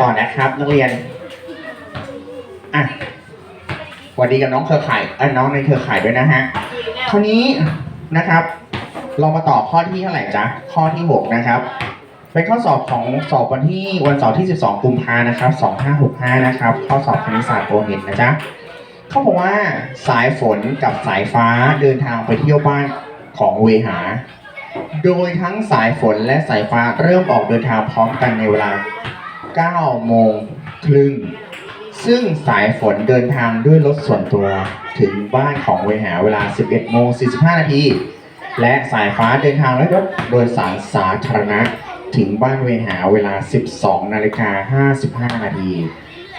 ต่อนะครับนักเรียนอะสวัสดีกับน้องเครือข่ายเอ้ยน้องในเครือข่ายด้วยนะฮะคราวนี้นะครับ เรามาต่อข้อที่เท่าไหร่จ๊ะข้อที่6นะครับเป็นข้อสอบของสอบวันที่วันเสาร์ที่ 12 กุมภานะครับ2565 นะครับ ข้อสอบคณิตศาสตร์โปรเห็นนะจ๊ะเขาบอกว่าสายฝนกับสายฟ้าเดินทางไปเที่ยวบ้านของเวหา โดยทั้งสายฝนและสายฟ้าเริ่มออกเดินทางพร้อมกันในเวลา 9 โมงครึ่ง ซึ่งสายฝนเดินทางด้วยรถส่วนตัวถึงบ้านของเวหาเวลา 11 โมง 45 นาที และสายฟ้าเดินทางด้วยรถโดยสารสาธารณะถึงบ้านเวหาเวลา 12 นาฬิกา 55 นาที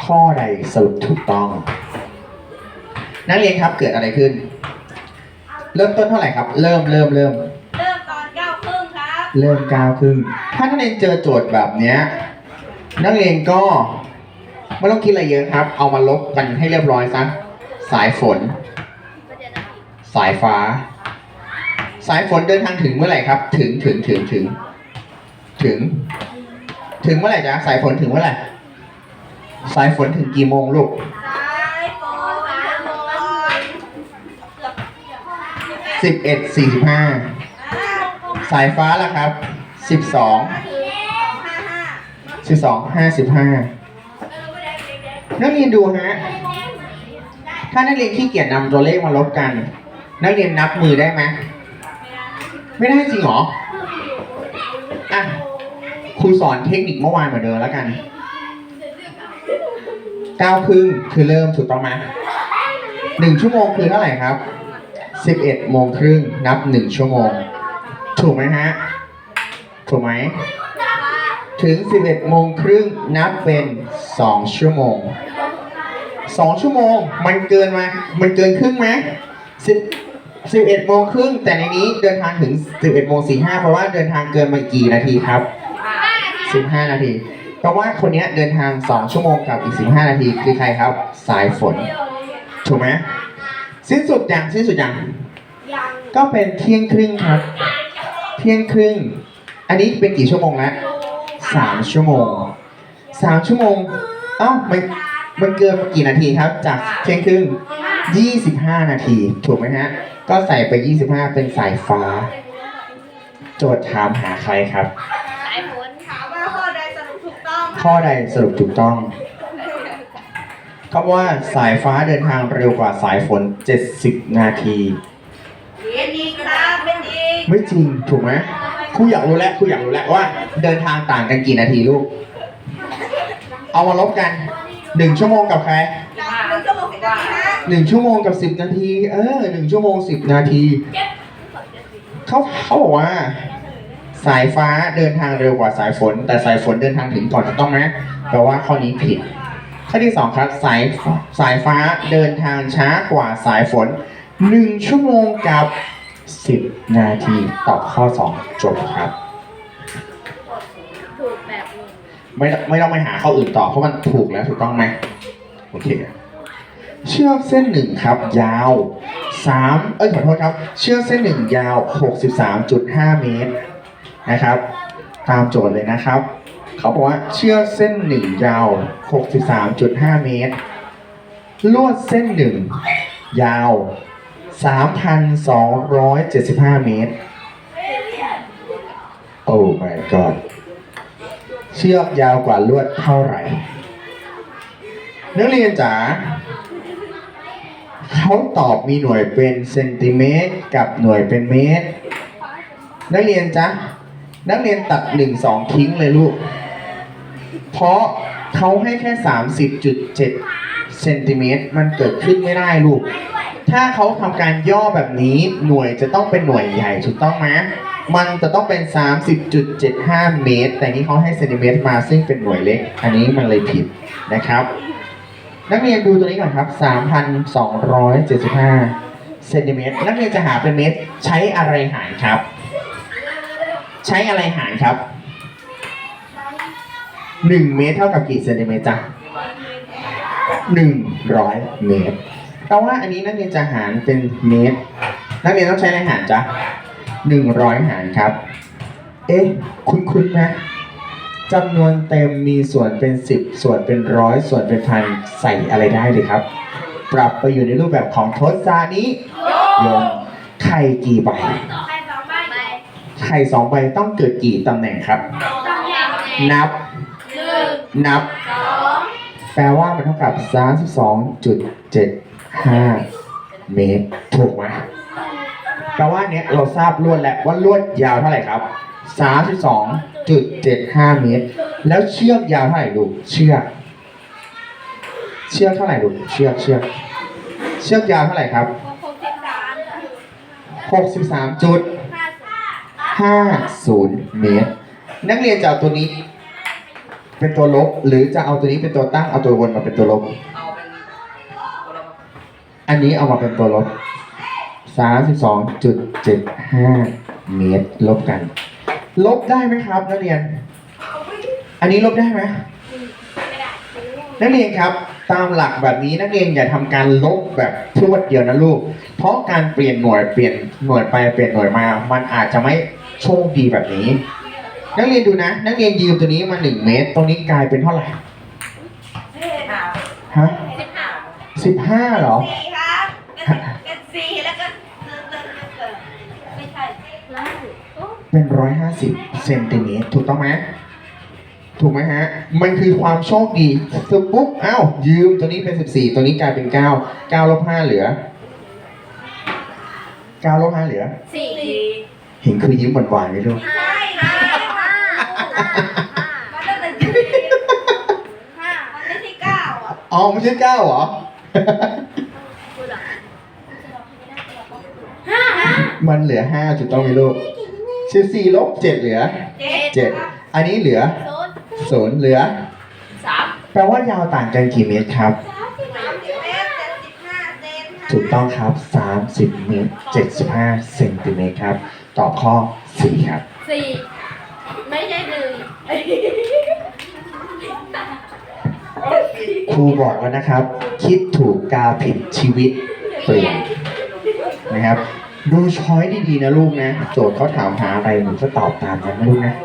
ข้อใดสรุปถูกต้อง นักเรียนครับเกิดอะไรขึ้น เริ่มต้นเท่าไหร่ครับ เริ่มเริ่มเริ่มเริ่มตอนเก้าครึ่งครับ เริ่มก้าวครึ่งถ้านักเรียนเจอโจทย์แบบเนี้ย นักเรียนก็ไม่ต้องคิดอะไรเยอะครับ เอามาลบกันให้เรียบร้อยซะสายฝน สายฟ้า สายฝนเดินทางถึงเมื่อไหร่ครับ ถึงถึงถึงถึง ถึง ถึงเมื่อไหร่จ๊ะสายฝนถึงเมื่อไหร่สายฝนถึงกี่โมงลูกสายฝนสิบเอ็ดสี่สิบห้าสายฟ้าล่ะครับสิบสอง สิบสองห้าสิบห้านักเรียนดูฮะ ถ้านักเรียนขี้เกียจนำตัวเลขมาลบกัน นักเรียนนับมือได้ไหม ไม่ได้จริงหรอ อะ ครูสอนเทคนิคเมื่อวานเหมือนเดิมแล้วกันเก้าครึ่งคือเริ่มถูกต้องไหมหนึ่งชั่วโมงคือเท่าไหร่ครับสิบเอ็ดโมงครึ่งนับหนึ่งชั่วโมง ถูกไหมฮะ ถูกไหม ถึง 11 โมงครึ่งนับเป็น 2 ชั่วโมง 2 ชั่วโมงมันเกินมามันเกินครึ่งไหม10 11 โมงครึ่งแต่ในนี้เดินทางถึง 11 โมง 45 เพราะว่าเดินทางเกินมากี่นาทีครับ 15 นาที เพราะว่าคนเนี้ยเดินทาง 2 ชั่วโมงกับอีก 15 นาทีคือใครครับ สายฝน ถูกไหมสิ้นสุดยังสิ้นสุดยังยังก็เป็นเที่ยงครึ่งครับ เที่ยงครึ่ง อันนี้เป็นกี่ชั่วโมงแล้ว สามชั่วโมงสามชั่วโมง เอ้ามันมันเกินมากี่นาทีครับ จากเที่ยงครึ่งยี่สิบห้านาที ถูกไหมฮะ ก็ใส่ไปยี่สิบห้าเป็นสายฟ้า โจทย์ถามหาใครครับ สายฝนถามว่าข้อใดสรุปถูกต้องข้อใดสรุปถูกต้องคำว่าสายฟ้าเดินทางเร็วกว่าสายฝน 70 นาที เป็นจริงครับเป็นจริงไม่จริง ถูกไหม ครูอยากรู้แล้วครูอยากรู้แล้วว่า เดินทางต่างกันกี่นาทีลูก เอามาลบกันหนึ่งชั่วโมงกับใครหนึ่งชั่วโมงสิบหนึ่งชั่วโมงกับสิบนาที เออหนึ่งชั่วโมงสิบนาทีเขาเขาบอกว่า สายฟ้าเดินทางเร็วกว่าสายฝน แต่สายฝนเดินทางถึงก่อนต้องไหมแปลว่าข้อนี้ผิด ข้อที่สองครับสายสายฟ้าเดินทางช้ากว่าสายฝนหนึ่งชั่วโมงกับ สิบนาทีตอบข้อสองจบครับ ถูกแบบงงไม่ไม่ต้องไปหาข้ออื่นต่อเพราะมันถูกแล้วถูกต้องไหมโอเค เชือกเส้นหนึ่งครับ ยาวสามเอ้ยขอโทษครับ เชือกเส้นหนึ่งยาวหกสิบสามจุดห้าเมตรนะครับ ตามโจทย์เลยนะครับ เขาบอกว่าเชือกเส้นหนึ่งยาวหกสิบสามจุดห้าเมตร ลวดเส้นหนึ่งยาว สามพันสองร้อยเจ็ดสิบห้าเมตร โอ้ my god เชือกยาวกว่าลวดเท่าไหร่ นักเรียนจ๋าเขาตอบมีหน่วยเป็นเซนติเมตรกับหน่วยเป็นเมตร นักเรียนจ๊ะ นักเรียนตัดหนึ่งสองทิ้งเลยลูก เพราะเขาให้แค่30.7เซนติเมตรมันเกิดขึ้นไม่ได้ลูก ถ้าเขาทำการย่อแบบนี้หน่วยจะต้องเป็นหน่วยใหญ่ถูกต้องไหมมันจะต้องเป็น 30.75 เมตร แต่นี้เขาให้เซนติเมตรมาซึ่งเป็นหน่วยเล็ก อันนี้มันเลยผิดนะครับ นักเรียนดูตัวนี้ก่อนครับ 3,275 เซนติเมตร นักเรียนจะหาเป็นเมตร ใช้อะไรหารครับ ใช้อะไรหารครับ 1 เมตรเท่ากับกี่เซนติเมตรจ๊ะ100 เมตร แต่ว่าอันนี้นักเรียนจะหารเป็นเมตร นักเรียนต้องใช้อะไรหารจ๊ะหนึ่งร้อยหารครับ เอ๊ะ คุ้นๆไหมจำนวนเต็มมีส่วนเป็นสิบส่วนเป็นร้อยส่วนเป็นพันใส่อะไรได้เลยครับ ปรับไปอยู่ในรูปแบบของทศานิยมไข่กี่ใบใครสองใบไข่สองใบต้องเกิดกี่ตำแหน่งครับต้องแยกนับหนึ่งนับสองแปลว่ามันเท่ากับ 32.75เมตรถูกไหมแปลว่าเนี้ยเราทราบลวดแล้วว่าลวดยาวเท่าไหร่ครับ32.75เจ็ดห้าเมตร แล้วเชือกยาวเท่าไหร่ลูกเชือก เชือกเท่าไหร่ลูกเชือกเชือกเชือกยาวเท่าไหร่ครับหกสิบสามจุดห้าสิบ50เมตร นักเรียนจะเอาตัวนี้ เป็นตัวลบหรือจะเอาตัวนี้เป็นตัวตั้งเอาตัววนมาเป็นตัวลบ อันนี้เอามาเป็นตัวลบ 32.75 เมตร ลบกัน ลบได้ไหมครับนักเรียน อันนี้ลบได้ไหมนักเรียนครับตามหลักแบบนี้นักเรียนอย่าทำการลบแบบพรวดเดียวนะลูก เพราะการเปลี่ยนหน่วยเปลี่ยนหน่วยไปเปลี่ยนหน่วยมา มันอาจจะไม่โชคดีแบบนี้ นักเรียนดูนะ นักเรียนยืมตัวนี้มา1เมตร ตรงนี้กลายเป็นเท่าไหร่ฮะสิบห้าเหรอ สี่ครับเป็นสี่แล้วก็เกินเกินเกินเกินไม่ใช่แล้วเป็นร้อยห้าสิบเซนติเมตรถูกต้องไหมถูกไหมฮะ มันคือความโชคดีสมปุ๊บอ้าวยืมตัวนี้เป็นสิบสี่ตัวนี้กลายเป็นเก้าเก้าลบห้าเหลือเก้าลบห้าเหลือสี่เห็นคือยิ้มหวานๆไหมลูกใช่ค่ะมันต้องเป็นสี่ห้ามันไม่ใช่เก้าอะอ๋อไม่ใช่เก้าเหรอ ห้าห้า มันเหลือห้าถูกต้องไหมลูกสิบสี่ลบเจ็ดเหลือเจ็ดเจ็ดอันนี้เหลือศูนย์ศูนย์เหลือสามแปลว่ายาวต่างกันกี่เมตรครับสามสิบเมตรเจ็ดสิบห้าเซนค่ะถูกต้องครับ30เมตร75เซนติเมตรครับ ตอบข้อ4ครับสี่ไม่ใช่หนึ่งครูบอกแล้วนะครับ คิดถูกกาผิดชีวิตเปลี่ยนนะครับ ดูช้อยดีๆนะลูกนะ โจทย์เขาถามหาอะไรหนูก็ตอบตามนั้นนะลูกนะ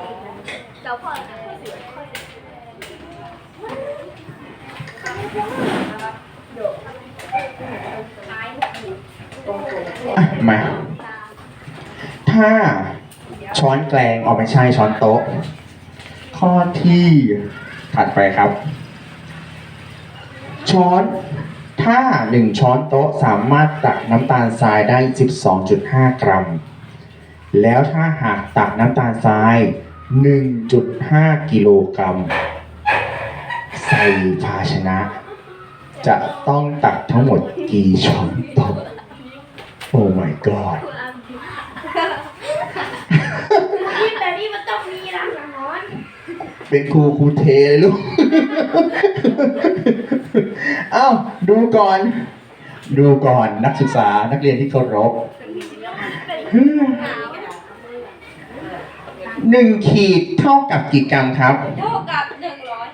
อะ มา ถ้าช้อนแกลงออกไม่ใช่ช้อนโต๊ะ ข้อที่ถัดไปครับ ช้อน ถ้าหนึ่งช้อนโต๊ะสามารถตักน้ำตาลทรายได้ 12.5 กรัม แล้วถ้าหากตักน้ำตาลทราย 1.5 กิโลกรัม ใส่ภาชนะ จะต้องตักทั้งหมดกี่ช้อนโต๊ะ โอ้ my god ที่แต่นี่มันต้องมีรังนอน เป็นครูครูเทเลยลูก เอ้าดูก่อน ดูก่อนนักศึกษานักเรียนที่เคารพหนึ่งขีดเท่ากับกี่กรัมครับ เท่ากับหนึ่งร้อย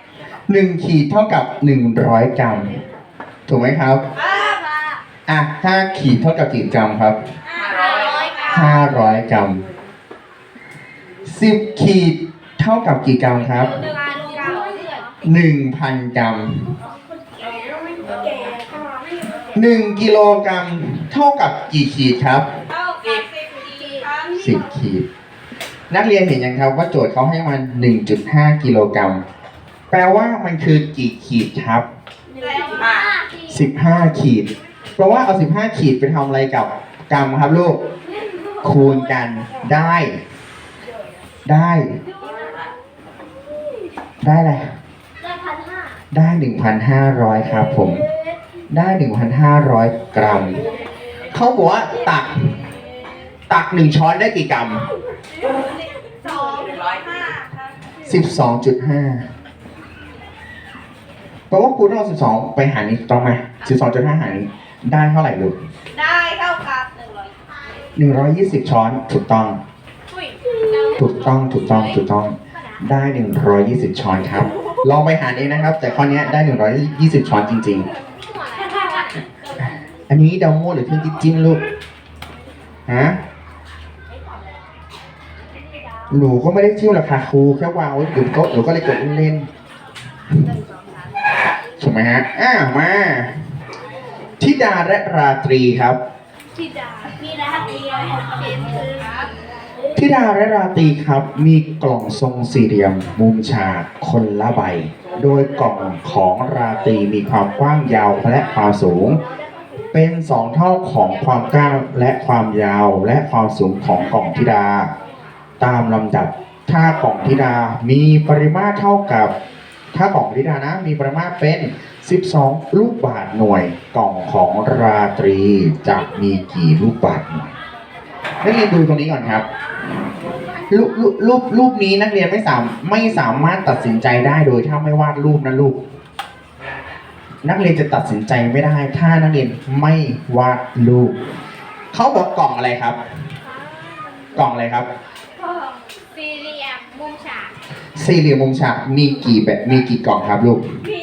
หนึ่งขีดเท่ากับหนึ่งร้อยกรัม ถูกไหมครับห้าบาทอะห้าขีดเท่ากับกี่กรัมครับห้าร้อยกรัมห้าร้อยกรัมสิบขีด เท่ากับกี่กรัมครับหนึ่งพันกรัมหนึ่งพันกรัมแก่ค่ะหนึ่งกิโลกรัมเท่ากับกี่ขีดครับสิบขีด นักเรียนเห็นยังครับว่าโจทย์เขาให้มัน1.5กิโลกรัมแปลว่ามันคือกี่ขีดครับหนึ่งห้าขีด เพราะว่าเอา15ขีดไปทำอะไรกับกรัมครับลูกคูณกันได้ ได้ ได้อะไรได้พันห้าได้1,500ครับผม ได้1,500กรัม เขาบอกว่าตัก ตักหนึ่งช้อนได้กี่กรัมสองร้อยห้าครับสิบสองจุดห้าแปลว่าคูณต้องเอาสิบสองไปหารนี้ถูกต้องไหมสิบสองจุดห้าหารนี้ได้เท่าไหร่ลูกได้เท่ากับหนึ่งร้อยหนึ่งร้อยยี่สิบช้อนถูกต้องอุ้ยถูกต้องถูกต้องถูกต้อง ได้หนึ่งร้อยยี่สิบช้อนครับ ลองไปหาเองนะครับ แต่ข้อนี้ได้หนึ่งร้อยยี่สิบช้อนจริง ๆ อันนี้เดาโม่หรือเครื่องจิ้มลูก ฮะ หนูก็ไม่ได้จิ้มหรอกค่ะครูแค่วางไว้อยู่โต๊ะหนูก็เลยกดเล่นถูกไหมฮะอ่ามาทิดาและราตรีครับที่ดาพี่ดาเดีเป็นคือ ทิดาและราตรีครับมีกล่องทรงสี่เหลี่ยม มุมฉากคนละใบ โดยกล่องของราตรีมีความกว้างยาวและความสูง เป็นสองเท่าของความกว้างและความยาวและความสูงของกล่องธิดา ตามลำดับถ้ากล่องธิดามีปริมาตรเท่ากับ ถ้ากล่องธิดานะมีปริมาตรเป็น 12 ลูกบาทหน่วย กล่องของราตรีจะมีกี่ลูกบาทหน่วยนักเรียนดูตรงนี้ก่อนครับ รูปรูปรูปรูปนี้นักเรียนไม่สามไม่สามารถตัดสินใจได้โดยถ้าไม่วาดรูปนะลูก นักเรียนจะตัดสินใจไม่ได้ ถ้านักเรียนไม่วาดรูปเขาบอกกล่องอะไรครับ กล่องอะไรครับสี่เหลี่ยมมุมฉากสี่เหลี่ยมมุมฉากมีกี่แบบมีกี่กล่องครับลูก มี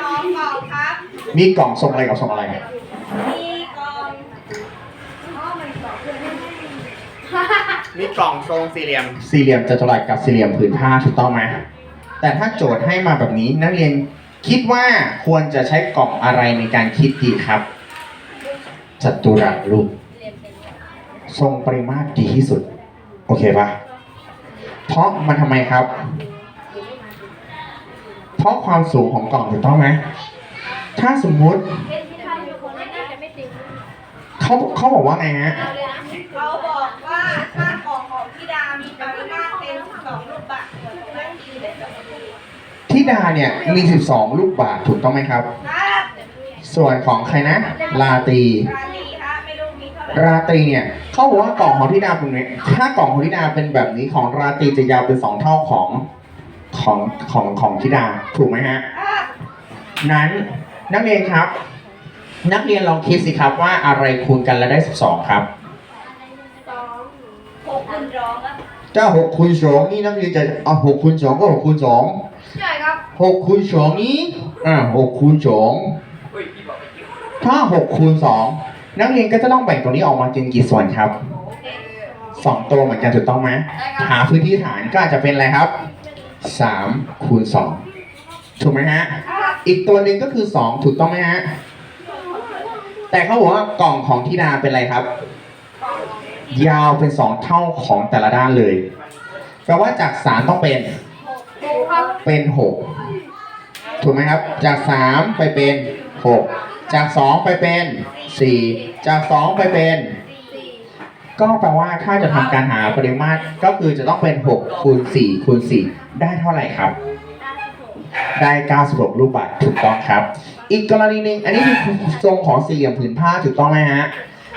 สองกล่องครับ มีกล่องทรงอะไรกับทรงอะไรมีกล่องอ๋อมันสองเพื่อน มีกล่องทรงสี่เหลี่ยม สี่เหลี่ยมจัตุรัสกับสี่เหลี่ยมผืนผ้าถูกต้องไหมแต่ถ้าโจทย์ให้มาแบบนี้นักเรียนคิดว่าควรจะใช้กล่องอะไรในการคิดดีครับ จัตุรัสลูกทรงปริมาตรดีที่สุด โอเคปะเพราะมันทำไมครับ เพราะความสูงของกล่องถูกต้องไหมถ้าสมมุติเป็นที่ทำอยู่คนน่าจะไม่ติดเขาเขาบอกว่าไงฮะเอาเลยนะเขาบอกว่าถ้า ดาเนี่ยมี 12 ลูกบาทถูกต้องไหมครับ ครับส่วนของใครนะลาตรีราลีครับไม่รู้มีเท่าไหร่ราตรีเนี่ยเขาบอกว่ากล่องของทิดาเป็นไงถ้ากล่องของทิดาเป็นแบบนี้ของราตรีจะยาวเป็นสองเท่าของของของของทิดาถูกไหมฮะครับนั้นนักเรียนครับ นักเรียนลองคิดสิครับว่าอะไรคูณกันแล้วได้ 12 ครับ สองหกคูณร้องครับถ้า6คูณ2นี่นักเรียนจะเอา6คูณ2ก็6คูณ ใช่ครับ2 6คูณ2นี้อ่า6คูณ2เฮ้ยพี่บอกไปกินถ้า6คูณ2นักเรียนก็จะต้องแบ่งตรงนี้ออกมาเป็นกี่ส่วนครับ2ตัวเหมือนกันถูกต้องไหมหาพื้นที่ฐานก็อาจจะเป็นอะไรครับ3คูณ2ถูกไหมฮะอีกตัวหนึ่งก็คือ2ถูกต้องไหมฮะ แต่เขาบอกว่ากล่องของธิดาเป็นอะไรครับ ยาวเป็น2เท่าของแต่ละด้านเลย แปลว่าจาก3ต้องเป็นหกครับ เป็น6ถูกไหมครับ จาก3ไปเป็น6จาก2ไปเป็น4จาก2ไปเป็น ก็แปลว่าถ้าจะทำการหาปริมาตรก็คือจะต้องเป็น6คูณ4คูณ4ได้เท่าไหร่ครับเก้าสิบหกได้ 96 ลูกบาศก์ถูกต้องครับ อีกกรณีหนึ่งอันนี้คือทรงของสี่เหลี่ยมผืนผ้าถูกต้องไหมฮะ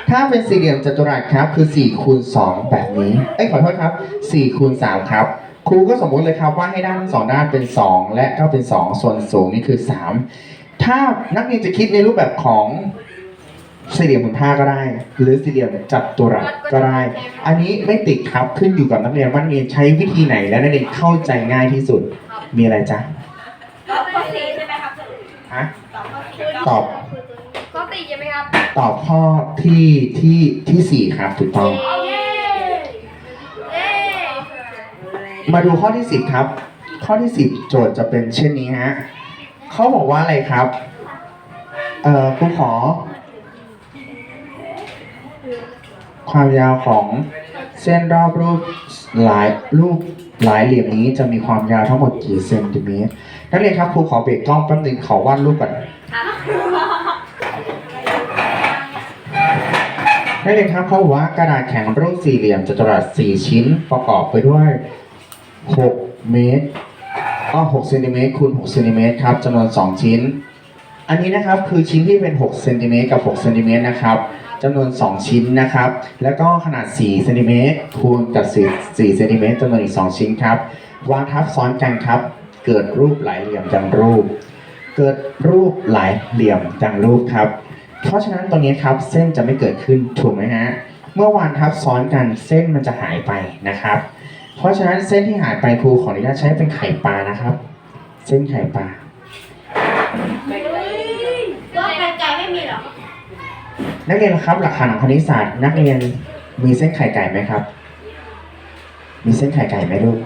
ถ้าเป็นสี่เหลี่ยมจัตุรัสครับคือ4คูณ2แบบนี้ เอ้ยขอโทษครับ4คูณ3ครับ ครูก็สมมุติเลยครับว่าให้ด้านทั้งสองด้านเป็น 2 และก็เป็น 2 ส่วนสูงนี่คือ 3 ถ้านักเรียนจะคิดในรูปแบบของสี่เหลี่ยมผืนผ้าก็ได้ หรือสี่เหลี่ยมจัตุรัสก็ได้ อันนี้ไม่ติดครับขึ้นอยู่กับนักเรียนว่านักเรียนใช้วิธีไหนและนักเรียนเข้าใจง่ายที่สุดมีอะไรจ๊ะตอบข้อสี่ใช่ไหมครับฮะตอบข้อสี่ตอบข้อสี่ใช่ไหมครับตอบข้อที่ที่ที่สี่ครับถูกต้อง เย้เย้ มาดูข้อที่สิบครับ ข้อที่สิบโจทย์จะเป็นเช่นนี้ฮะเขาบอกว่าอะไรครับ เอ่อครูขอ ความยาวของเส้นรอบรูปหลายรูปหลายเหลี่ยมนี้จะมีความยาวทั้งหมดกี่เซนติเมตรนักเรียนครับครูขอเบรกกล้องแป๊บนึงขอวาดรูปก่อนนักเรียนครับเขาบอกว่ากระดาษแข็งรูปสี่เหลี่ยมจัตุรัสสี่ชิ้นประกอบไปด้วย 6 เมตรอ้อ6เซนติเมตรคูณ6เซนติเมตรครับจำนวน 2 ชิ้น อันนี้นะครับคือชิ้นที่เป็น6เซนติเมตรกับ6เซนติเมตรนะครับจำนวน 2 ชิ้นนะครับ แล้วก็ขนาด4เซนติเมตรคูณกับ4 4เซนติเมตรจำนวนอีก 2 ชิ้นครับ วางทับซ้อนกันครับ เกิดรูปหลายเหลี่ยมดังรูป เกิดรูปหลายเหลี่ยมดังรูปครับ เพราะฉะนั้นตรงนี้ครับเส้นจะไม่เกิดขึ้นถูกไหมฮะ เมื่อวานทับซ้อนกันเส้นมันจะหายไปนะครับ เพราะฉะนั้นเส้นที่หายไปครูขออนุญาตใช้เป็นไข่ปลานะครับ เส้นไข่ปลาก็ไก่ไก่ไม่มีหรอนักเรียนครับ หลักฐานของคณิตศาสตร์ นักเรียนมีเส้นไข่ไก่ไหมครับ มีเส้นไข่ไก่ไหมลูก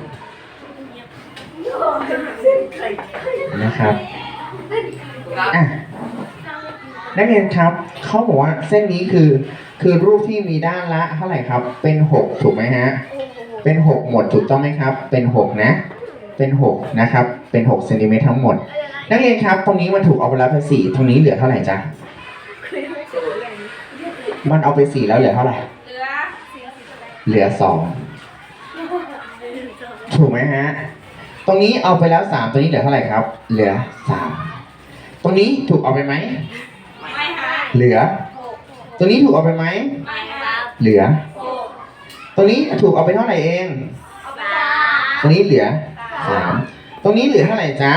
นะครับอะนักเรียนครับเขาบอกว่าเส้นนี้คือคือรูปที่มีด้านละเท่าไหร่ครับ เป็นหกถูกไหมฮะ เป็นหกหมดถูกต้องไหมครับ เป็นหกนะ เป็นหกนะครับ เป็นหกเซนติเมตรทั้งหมด นักเรียนครับ ตรงนี้มันถูกเอาไปแล้วเป็นสี่ตรงนี้เหลือเท่าไหร่จ๊ะ มันเอาไปสี่แล้วเหลือเท่าไหร่ เหลือเหลือสองถูกไหมฮะ ตรงนี้เอาไปแล้วสามตรงนี้เหลือเท่าไหร่ครับ เหลือสามตรงนี้ถูกเอาไปไหม ไม่ค่ะ เหลือหกตรงนี้ถูกเอาไปไหมไม่ค่ะ เหลือหก ตรงนี้ถูกเอาไปเท่าไหร่เองเอาไปตรงนี้เหลือสามตรงนี้เหลือเท่าไหร่จ๊ะ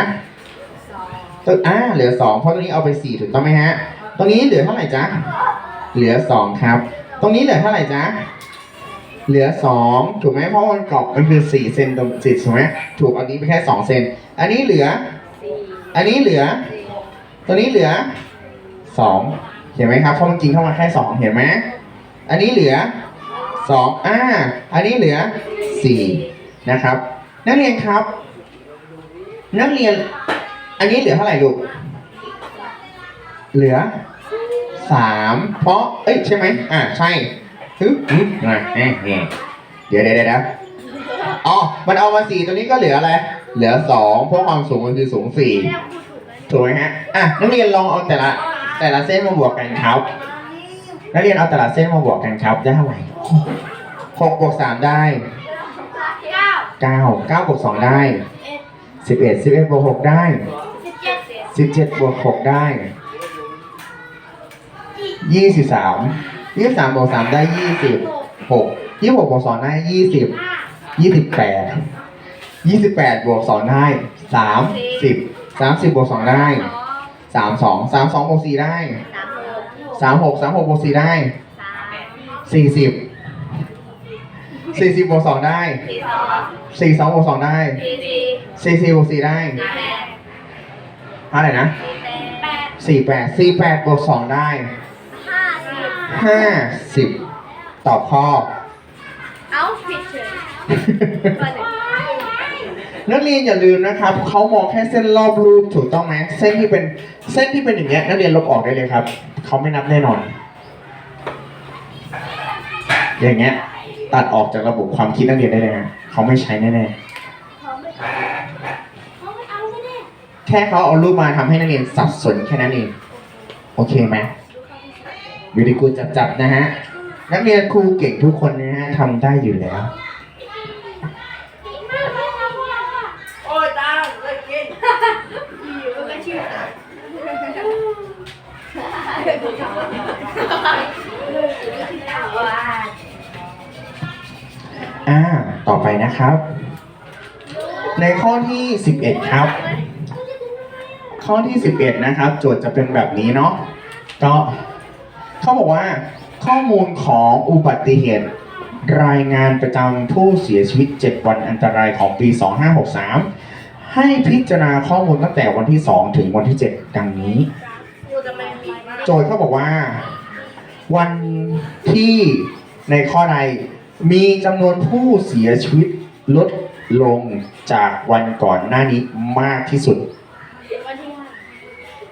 ตัวอ่าเหลือสองเพราะตรงนี้เอาไปสี่ถูกต้องไหมฮะ ตรงนี้เหลือเท่าไหร่จ๊ะ เหลือสองครับ ตรงนี้เหลือเท่าไหร่จ๊ะ เหลือสองถูกไหมเพราะมันกรอบมันคือสี่เซนตรงจิตถูกไหมถูกอันนี้ไปแค่สองเซน อันนี้เหลือ อันนี้เหลือ ตัวนี้เหลือสองเห็นไหมครับเพราะมันจริงเข้ามาแค่สองเห็นไหมอันนี้เหลือ สองอ่า อันนี้เหลือสี่นะครับ นักเรียนครับ นักเรียน อันนี้เหลือเท่าไหร่ลูก เหลือสามเพราะ เอ้ยใช่ไหมอ่าใช่ฮึบฮึบอะเดี๋ยวเดี๋ยวเดี๋ยวเดี๋ยวอ๋อ มันเอามาสี่ตัวนี้ก็เหลืออะไร เหลือสองเพราะความสูงมันคือสูงสี่ถูกไหมฮะ อะนักเรียนลองเอาแต่ละ แต่ละเส้นมาบวกกันครับ นักเรียนเอาต่ละเส้นมาบวกกันครับ ได้เท่าไหร่หกบวกสามได้เก้าเก้าเก้าบวกสองได้สิบเอ็ดสิบเอ็ดบวกหกได้สิบเจ็ดสิบเจ็ดบวกหกได้ยี่สิบสามยี่สิบสามบวกสามได้ยี่สิบหกยี่สิบหกบวกสองได้ยี่สิบยี่สิบแปดยี่สิบแปดบวกสองได้สามสิบสามสิบบวกสองได้สามสองสามสองบวกสี่ได้สาม สามหกสามหกบวกสี่ได้สามสี่สิบสี่สิบบวกสองได้สี่สองสี่สองบวกสองได้สี่สี่สี่สี่บวกสี่ได้แปดเท่าไหร่นะแปดสี่แปดสี่แปดบวกสองได้ห้าสิบห้าสิบตอบข้อ เอาผิดเฉยข้อหนึ่งนักเรียนอย่าลืมนะครับเขามองแค่เส้นรอบรูปถูกต้องไหมเส้นที่เป็นเส้นที่เป็นอย่างเงี้ยนักเรียนลบออกได้เลยครับ เขาไม่นับแน่นอน อย่างเงี้ย ตัดออกจากระบบความคิดนักเรียนได้เลยนะเขาไม่ใช้แน่เขาไม่เขาไม่เอาไม่ได้ๆแค่เขาเอารูปมาทำให้นักเรียนสับสนแค่นั้นเอง โอเคไหมวิดีกูจับจับๆนะฮะ นักเรียนครูเก่งทุกคนนะฮะทำได้อยู่แล้ว โอ้ยตาเลยกิน ก็ชื่อ อ่า ต่อไปนะครับ ในข้อที่ 11 ครับ ข้อที่ 11 นะครับ โจทย์จะเป็นแบบนี้เนาะก็เขาบอกว่า ข้อมูลของอุบัติเหตุ รายงานประจำผู้เสียชีวิต 7 วันอันตรายของปี 2563 ให้พิจารณาข้อมูลตั้งแต่วันที่ 2 ถึงวันที่ 7 ดังนี้ โจทย์เขาบอกว่า วันที่ในข้อใดมีจำนวนผู้เสียชีวิตลดลงจากวันก่อนหน้านี้มากที่สุดวันที่ห้า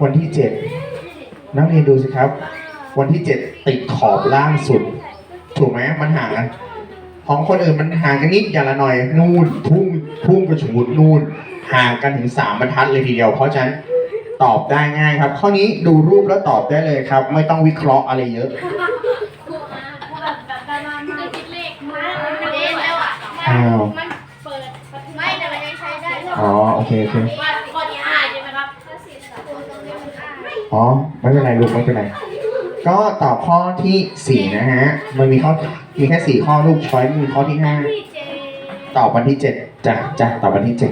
วันที่เจ็ดนักเรียนดูสิครับ วันที่เจ็ดติดขอบล่างสุด ถูกไหมมันห่างกันของคนอื่นมันห่างกันนิดอย่างละหน่อยนู่นพุ่งพุ่งกระฉูดนู่นห่างกันถึงสามบรรทัดเลยทีเดียวเพราะฉะนั้น ตอบได้ง่ายครับ ข้อนี้ดูรูปแล้วตอบได้เลยครับ ไม่ต้องวิเคราะห์อะไรเยอะกูมากูแบบแบบประมาณมันคิดเลขมามันเล่นแล้วอะอ้าวมันเปิดไม่แต่มันยังใช้ได้อ๋อโอเคโอเคว่าข้อที่ห้าใช่ไหมครับข้อสี่สามตรงนี้มันอ้าอ๋อไม่เป็นไรลูกไม่เป็นไรก็ตอบข้อที่สี่นะฮะ มันมีข้อ มีแค่สี่ข้อลูกช้อยมีข้อที่ห้าตอบวันที่เจ็ดจ้ะจ้ะตอบวันที่เจ็ด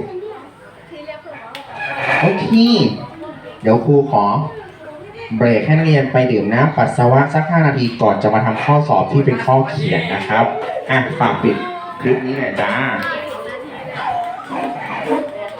โอเค เดี๋ยวครูขอเบรกให้นักเรียนไปดื่มน้ำปัสสาวะสักห้านาทีก่อนจะมาทำข้อสอบที่เป็นข้อเขียนนะครับ อะฝากปิดคลิปนี้หน่อยจ้า